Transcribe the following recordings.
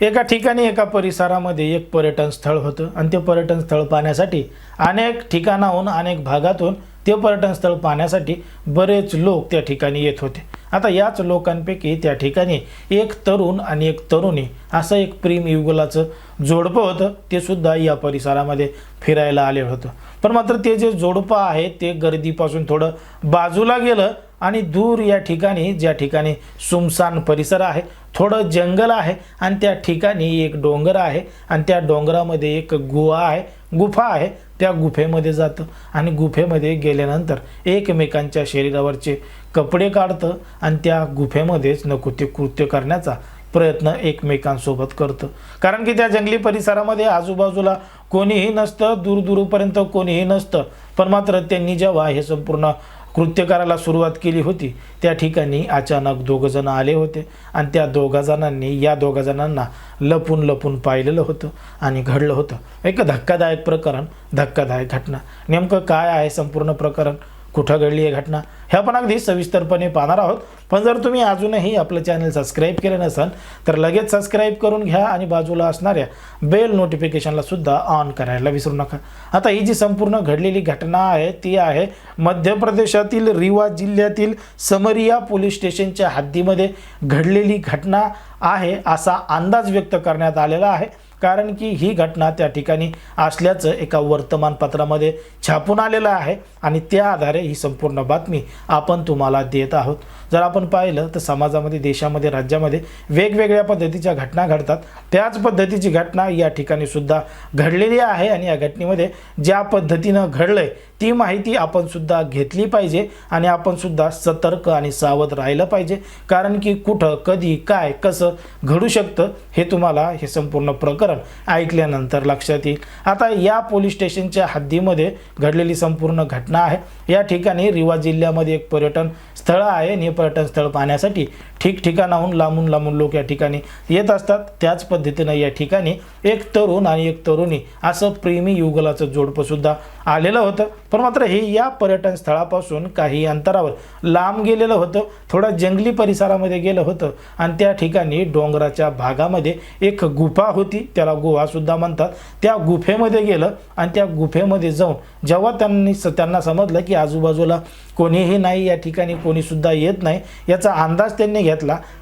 एका ठिकाणी एका परिसरामध्ये एक पर्यटन स्थळ होतं आणि ते पर्यटन स्थळ पाहण्यासाठी अनेक ठिकाणाहून अनेक भागातून ते पर्यटन स्थळ पाहण्यासाठी बरेच लोक त्या ठिकाणी येत होते. आता याच लोकांपैकी त्या ठिकाणी एक तरुण आणि एक तरुणी असं एक प्रेम युगलाचं जोडपं होतं. ते सुद्धा या परिसरामध्ये फिरायला आले होतं. पण मात्र ते जे जोडपं आहे ते गर्दीपासून थोडं बाजूला गेलं आणि दूर या ठिकाणी ज्या ठिकाणी सुमसान परिसर आहे थोडं जंगल आहे आणि त्या ठिकाणी एक डोंगर आहे आणि त्या डोंगरामध्ये एक गुहा आहे गुफा आहे. त्या गुफेमध्ये जातं आणि गुफेमध्ये गेल्यानंतर एकमेकांच्या शरीरावरचे कपडे काढतं आणि त्या गुफेमध्येच नको ते कृत्य करण्याचा प्रयत्न एकमेकांसोबत करतं. कारण की त्या जंगली परिसरामध्ये आजूबाजूला कोणीही नसतं दूरदूरपर्यंत कोणीही नसतं. पण मात्र त्यांनी जेव्हा हे संपूर्ण कृत्य करायला सुरुवात केली होती. त्या ठिकाणी अचानक दोघं जण आले होते आणि त्या दोघा जणांनी या दोघा जणांना लपून लपून पाहिलेलं होतं आणि घडलं होतं. एक धक्कादायक प्रकरण धक्कादायक घटना. नेमकं काय आहे संपूर्ण प्रकरण? कुठं घडली आहे घटना? ह्या पण अगदी सविस्तरपणे पाहणार आहोत. पण जर तुम्ही अजूनही आपलं चॅनल सबस्क्राईब केलं नसाल तर लगेच सबस्क्राईब करून घ्या आणि बाजूला असणाऱ्या बेल नोटिफिकेशनला सुद्धा ऑन करायला विसरू नका. आता ही जी संपूर्ण घडलेली घटना आहे ती आहे मध्य प्रदेशातील रिवा जिल्ह्यातील समरिया पोलीस स्टेशनच्या हद्दीमध्ये घडलेली घटना आहे असा अंदाज व्यक्त करण्यात आलेला आहे. कारण की ही घटना त्या ठिकाणी असल्याचं एका वर्तमानपत्रामध्ये छापून आलेलं आहे आणि त्या आधारे ही संपूर्ण बातमी आपण तुम्हाला देत आहोत. जर आपण पाहिलं तर समाजामध्ये देशामध्ये राज्यामध्ये वेगवेगळ्या पद्धतीच्या घटना घडतात. त्याच पद्धतीची घटना या ठिकाणी सुद्धा घडलेली आहे आणि या घटनेमध्ये ज्या पद्धतीनं घडलंय ती माहिती आपण सुद्धा घेतली पाहिजे आणि आपण सुद्धा सतर्क आणि सावध राहिलं पाहिजे. कारण की कुठं कधी काय कसं घडू शकतं हे तुम्हाला हे संपूर्ण प्रकरण ऐकल्यानंतर लक्षात येईल. आता या पोलीस स्टेशनच्या हद्दीमध्ये घडलेली संपूर्ण घटना आहे. या ठिकाणी रिवा जिल्ह्यामध्ये एक पर्यटन स्थळ आहे. आणि हे पर्यटन स्थळ पाहण्यासाठी ठिकठिकाणाहून लांबून लांबून लोक या ठिकाणी येत असतात. त्याच पद्धतीनं या ठिकाणी एक तरुण आणि एक तरुणी असं प्रेमी युगलाचं जोडपंसुद्धा आलेलं होतं. पण मात्र हे या पर्यटन स्थळापासून काही अंतरावर लांब गेलेलं होतं. थोडा जंगली परिसरामध्ये गेलं होतं आणि त्या ठिकाणी डोंगराच्या भागामध्ये एक गुफा होती. त्याला गुहासुद्धा म्हणतात. त्या गुफेमध्ये गेलं आणि त्या गुफेमध्ये जाऊन जेव्हा त्यांनी स त्यांना समजलं की आजूबाजूला कोणीही नाही या ठिकाणी कोणीसुद्धा येत नाही याचा अंदाज त्यांनी घेतला.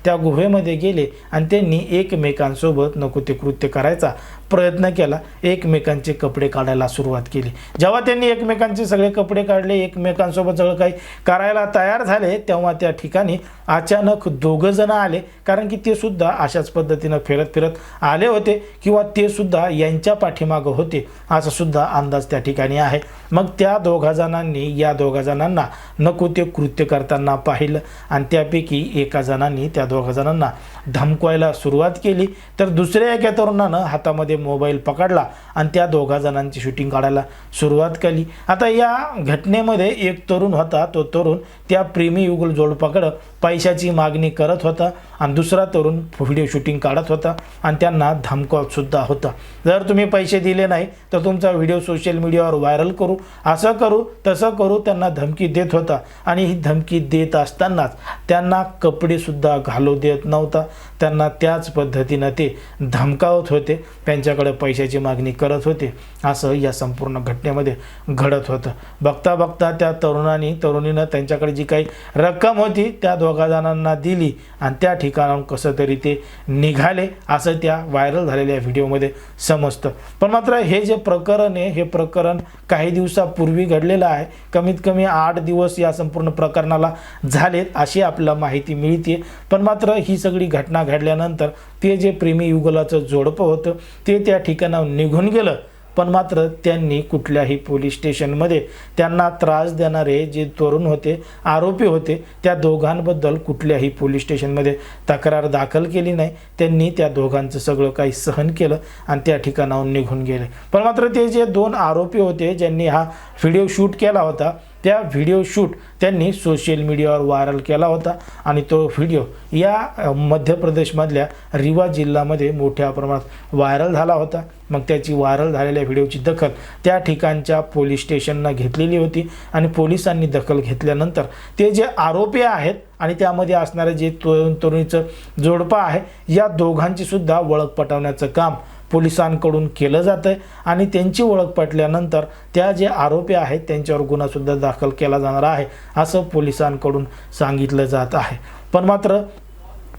त्या गुहेमध्ये गेले आणि त्यांनी एकमेकांसोबत नको ते कृत्य करायचा प्रयत्न केला. एकमेकांचे कपडे काढायला सुरुवात केली. जेव्हा त्यांनी एकमेकांचे सगळे कपडे काढले एकमेकांसोबत सगळं काही करायला तयार झाले तेव्हा त्या ठिकाणी अचानक दोघं जण आले. कारण की ते सुद्धा अशाच पद्धतीनं फिरत फिरत आले होते किंवा ते सुद्धा यांच्या पाठीमागं होते असा सुद्धा अंदाज त्या ठिकाणी आहे. मग त्या दोघा जणांनी या दोघा जणांना नको ते कृत्य करताना पाहिलं आणि त्यापैकी एका जणांनी त्या दोघा जणांना धमकवायला सुरुवात केली. तर दुसऱ्या एका तरुणानं हातामध्ये मोबाईल पकडला आणि त्या दोघा जणांची शूटिंग काढायला सुरुवात केली. आता या घटनेमध्ये एक तरुण होता. तो तरुण त्या प्रेमी युगल जोडपाकडं पैशाची मागणी करत होता आणि दुसरा तरुण व्हिडिओ शूटिंग काढत होता आणि त्यांना धमकावतसुद्धा होता. जर तुम्ही पैसे दिले नाही तर तुमचा व्हिडिओ सोशल मीडियावर व्हायरल करू. असं करू तसं करू त्यांना धमकी देत होता. आणि ही धमकी देत असतानाच त्यांना कपडेसुद्धा घालू देत नव्हता. त्यांना त्याच पद्धतीनं ते धमकावत होते. त्यांच्याकडे पैशाची मागणी करत होते. असं या संपूर्ण घटनेमध्ये घडत होतं. बघता बघता त्या तरुणांनी तरुणीनं त्यांच्याकडे जी काही रक्कम होती त्या दोघा जणांना दिली आणि त्या ठिकाणाहून कसं तरी ते निघाले असं त्या व्हायरल झालेल्या व्हिडिओमध्ये समजतं. पण मात्र हे जे प्रकरण आहे हे प्रकरण काही दिवसापूर्वी घडलेलं आहे. कमीत कमी आठ दिवस या संपूर्ण प्रकरणाला झालेत अशी आपल्याला माहिती मिळते पण मात्र ही सगळी घटना घडल्यानंतर ते जे प्रेमी युगलाचं जोडपं होतं ते त्या ठिकाणाहून निघून गेलं. पण मात्र त्यांनी कुठल्याही पोलीस स्टेशनमध्ये त्यांना त्रास देणारे जे तरुण होते आरोपी होते त्या दोघांबद्दल कुठल्याही पोलीस स्टेशनमध्ये तक्रार दाखल केली नाही. त्यांनी त्या दोघांचं सगळं काही सहन केलं आणि त्या ठिकाणाहून निघून गेले. पण मात्र ते जे दोन आरोपी होते ज्यांनी हा व्हिडिओ शूट केला होता त्या व्हिडिओ शूट त्यांनी सोशल मीडियावर व्हायरल केला होता आणि तो व्हिडिओ या मध्य प्रदेशमधल्या रिवा जिल्ह्यामध्ये मोठ्या प्रमाणात व्हायरल झाला होता. मग त्याची व्हायरल झालेल्या व्हिडिओची दखल त्या ठिकाणच्या पोलीस स्टेशननं घेतलेली होती आणि पोलिसांनी दखल घेतल्यानंतर ते जे आरोपी आहेत आणि त्यामध्ये असणारे जे तरुण तरुणीचं जोडपं आहे या दोघांची सुद्धा ओळख पटवण्याचं काम पोलिसांकडून केलं जातं आहे आणि त्यांची ओळख पटल्यानंतर त्या जे आरोपी आहेत त्यांच्यावर गुन्हासुद्धा दाखल केला जाणार आहे असं पोलिसांकडून सांगितलं जात आहे. पण मात्र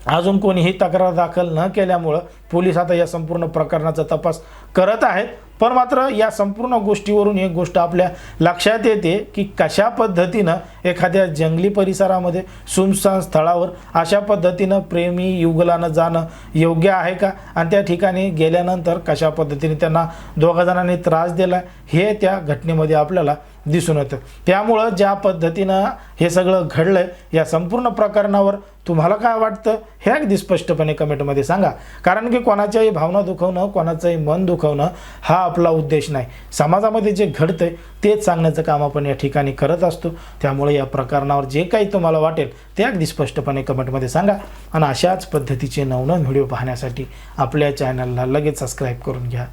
अजून कोणीही तक्रार दाखल न केल्यामुळं पोलीस आता या संपूर्ण प्रकरणाचा तपास करत आहेत. पण मात्र या संपूर्ण गोष्टीवरून एक गोष्ट आपल्या लक्षात येते की कशा पद्धतीनं एखाद्या जंगली परिसरामध्ये सुमसान स्थळावर अशा पद्धतीनं प्रेमी युगलानं जाणं योग्य आहे का? आणि त्या ठिकाणी गेल्यानंतर कशा पद्धतीने त्यांना दोघा जणांनी त्रास दिला हे त्या घटनेमध्ये आपल्याला दिसून येतं. त्यामुळं ज्या पद्धतीनं हे सगळं घडलंय या संपूर्ण प्रकरणावर तुम्हाला काय वाटतं हे अगदी स्पष्टपणे कमेंटमध्ये सांगा. कारण की कोणाच्याही भावना दुखवणं कोणाचंही मन दुखवणं हा आपला उद्देश नाही. समाजामध्ये जे घडतंय तेच सांगण्याचं काम आपण या ठिकाणी करत असतो. त्यामुळे या प्रकरणावर जे काही तुम्हाला वाटेल ते अगदी स्पष्टपणे कमेंटमध्ये सांगा. आणि अशाच पद्धतीचे नवनवीन व्हिडिओ पाहण्यासाठी आपल्या चॅनलला लगेच सबस्क्राईब करून घ्या.